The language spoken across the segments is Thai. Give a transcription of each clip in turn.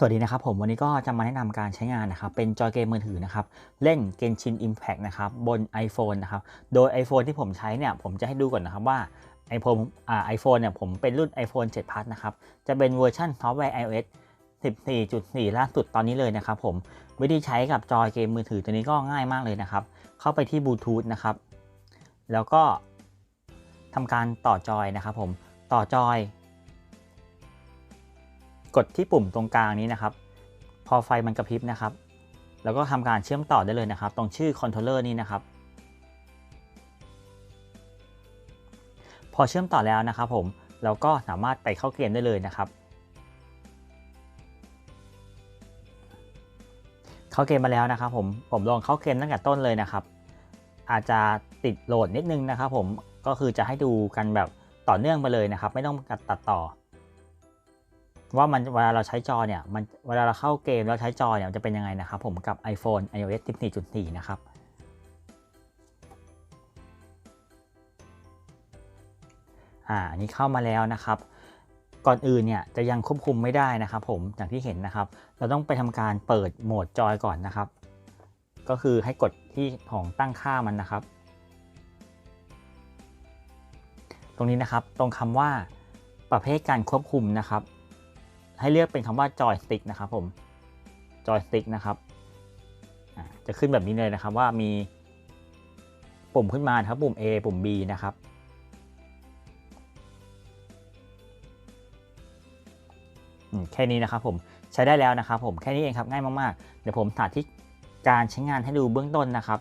สวัสดีนะครับผมวันนี้ก็จะมาแนะนำการใช้งานนะครับเป็นจอยเกมมือถือนะครับเล่น Genshin Impact นะครับบน iPhone นะครับโดย iPhone ที่ผมใช้เนี่ยผมจะให้ดูก่อนนะครับว่า iPhone อ่า iPhone เนี่ยผมเป็นรุ่น iPhone 7 Plus นะครับจะเป็นเวอร์ชันซอฟต์แวร์ iOS 14.4 ล่าสุดตอนนี้เลยนะครับผมวิธีใช้กับจอยเกมมือถือตัวนี้ก็ง่ายมากเลยนะครับเข้าไปที่บลูทูธนะครับแล้วก็ทำการต่อจอยนะครับผมต่อจอย ดที่ปุ่มตรงกลางนี้นะครับ พอไฟมันกระพริบนะครับ แล้วก็ทำการเชื่อมต่อได้เลยนะครับ ตรงชื่อคอนโทรลเลอร์นี้นะครับ พอเชื่อมต่อแล้วนะครับ ผมเราก็สามารถไปเข้าเกมได้เลยนะครับ เข้าเกมมาแล้วนะครับ ผมผมลองเข้าเกมตั้งแต่ต้นเลยนะครับ อาจจะติดโหลดนิดนึงนะครับ ผมก็คือจะให้ดูกันแบบต่อเนื่องไปเลยนะครับ ไม่ต้องตัดต่อ ว่ามันเวลาเราใช้จอเนี่ยมันเวลาเราเข้าเกมแล้วใช้จอเนี่ยมันจะเป็นยังไงนะครับผมกับ iPhone iOS 14.4 นะครับอ่าอันนี้เข้ามาแล้วนะครับ ก่อนอื่นเนี่ยจะยังควบคุมไม่ได้นะครับ ผมอย่างที่เห็นนะครับ เราต้องไปทำการเปิดโหมดจอยก่อนนะครับ ก็คือให้กดที่ของตั้งค่ามันนะครับ ตรงนี้นะครับตรงคำว่าประเภทการควบคุมนะครับ ให้เลือกเป็นคำว่าจอยสติ๊กนะครับผมจอยสติ๊กนะครับจะขึ้นแบบนี้เลยนะครับว่ามีปุ่มขึ้นมาครับปุ่ม A ปุ่ม B นะครับ แค่นี้นะครับผมใช้ได้แล้วนะครับผมแค่นี้เองครับง่ายมากๆ เดี๋ยวผมสาธิตการใช้งานให้ดูเบื้องต้นนะครับ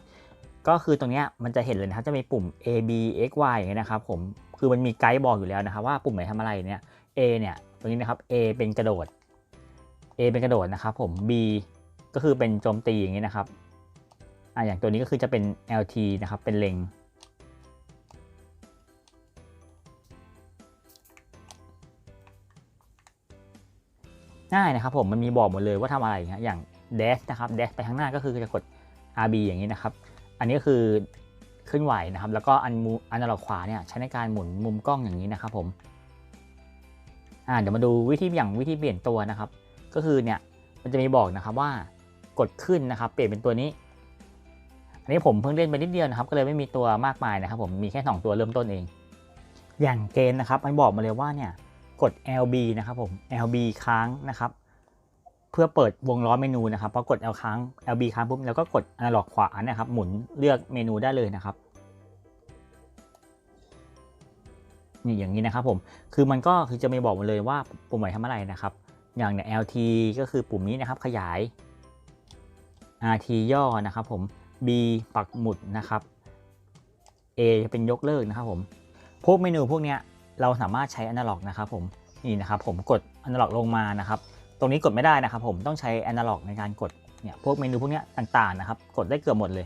ก็คือตรงนี้มันจะเห็นเลยนะครับจะมีปุ่ม A B X Y อย่างเงี้ยนะครับผมคือมันมีไกด์บอกอยู่แล้วนะครับว่าปุ่มไหนทำอะไรเนี่ย A เนี่ยตรงนี้นะครับ A เป็นกระโดด A เป็นกระโดดนะครับผม B ก็คือเป็นโจมตีอย่างนี้นะครับอ่าอย่างตัวนี้ก็คือจะเป็น LT นะครับเป็นเล็งง่ายนะครับผมมันมีบอกหมดเลยว่าทำอะไรนะอย่าง dash นะครับ dash ไปข้างหน้าก็คือจะกด RB อย่างนี้นะครับ อันนี้ก็คือขึ้นไหวนะครับ แล้วก็อันมูอันนาล็อกขวาเนี่ยใช้ในการหมุนมุมกล้องอย่างนี้นะครับผม อ่าเดี๋ยวมาดูวิธีอย่างวิธีเปลี่ยนตัวนะครับ ก็คือเนี่ยมันจะมีบอกนะครับว่ากดขึ้นนะครับ เปลี่ยนเป็นตัวนี้ อันนี้ผมเพิ่งเล่นไปนิดเดียวนะครับ ก็เลยไม่มีตัวมากมายนะครับ ผมมีแค่ 2 ตัวเริ่มต้นเอง อย่างเกณฑ์นะครับ มันบอกมาเลยว่าเนี่ยกด LB นะครับผม LB ค้างนะครับ เพื่อเปิดวงล้อเมนูนะครับพอกด L ค้าง LB ค้างปุ๊บแล้วก็กดอนาล็อกขวานะครับ หมุนเลือกเมนูได้เลยนะครับ นี่อย่างนี้นะครับผมคือมันก็คือจะมีบอกมาเลยว่าปุ่มไหนทำอะไรนะครับ อย่างเนี่ย LT ก็คือปุ่มนี้นะครับขยาย RT ย่อนะครับผม B ปักหมุดนะครับ A จะเป็นยกเลิกนะครับผมพวกเมนูพวกเนี้ยเราสามารถใช้อนาล็อกนะครับผมนี่นะครับผมกดอนาล็อกลงมานะครับ ตรงนี้กดไม่ได้นะครับผมต้องใช้อนาล็อกในการกดเนี่ยพวกเมนูพวกนี้ต่างๆนะครับ กดได้เกือบหมดเลย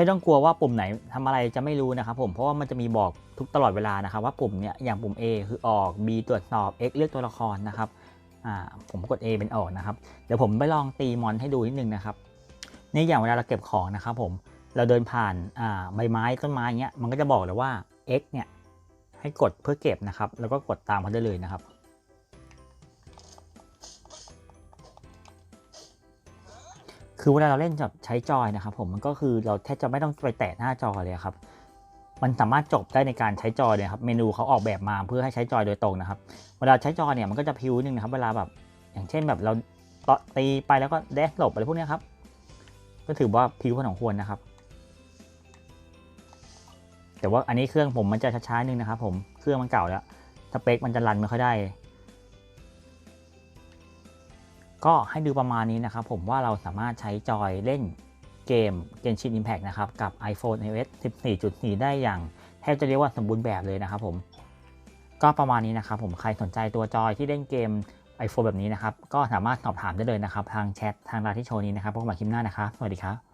ไม่ต้องกลัวว่าปุ่มไหนทำอะไรจะไม่รู้นะครับผมเพราะว่ามันจะมีบอกทุกตลอดเวลานะครับ ว่าปุ่มเนี่ยอย่างปุ่ม A คือออก B ตรวจสอบ X เลือกตัวละครนะครับผมกด A เป็นออกนะครับเดี๋ยวผมไปลองตีมอนให้ดูนิดนึงนะครับนี่อย่างเวลาเราเก็บของนะครับผมเราเดินผ่านใบไม้ต้นไม้เงี้ยมันก็จะบอกเลยว่า X เนี่ยให้กดเพื่อเก็บนะครับ แล้วก็กดตามเขาได้เลยนะครับ คือเวลาเราเล่นแบบใช้จอยนะครับผมมันก็คือเราแทบจะไม่ต้องไปแตะหน้าจอเลยครับ มันสามารถจบได้ในการใช้จอยเลยครับเมนูเขาออกแบบมาเพื่อให้ใช้จอยโดยตรงนะครับ เวลาใช้จอยเนี่ยมันก็จะพิวนึงนะครับ เวลาแบบอย่างเช่นแบบเราตตีไปแล้วก็แดกหลบอะไรพวกนี้ครับก็ถือว่าพิวพอสมควรนะครับ แต่ว่าอันนี้เครื่องผมมันจะช้าๆนึงนะครับ ผมเครื่องมันเก่าแล้วสเปคมันจะรันไม่ค่อยได้ ก็ให้ดูประมาณนี้นะครับผมว่าเราสามารถใช้จอยเล่นเกม Genshin Impact นะครับ กับ iPhone iOS 14.4 ได้อย่างแทบจะเรียกว่าสมบูรณ์แบบเลยนะครับผมก็ประมาณนี้นะครับผมใครสนใจตัวจอยที่เล่นเกม iPhone แบบนี้นะครับ ก็สามารถสอบถามได้เลยนะครับ ทางแชททางไลน์ที่โชว์นี้นะครับพบกันใหม่คลิปหน้านะครับ สวัสดีครับ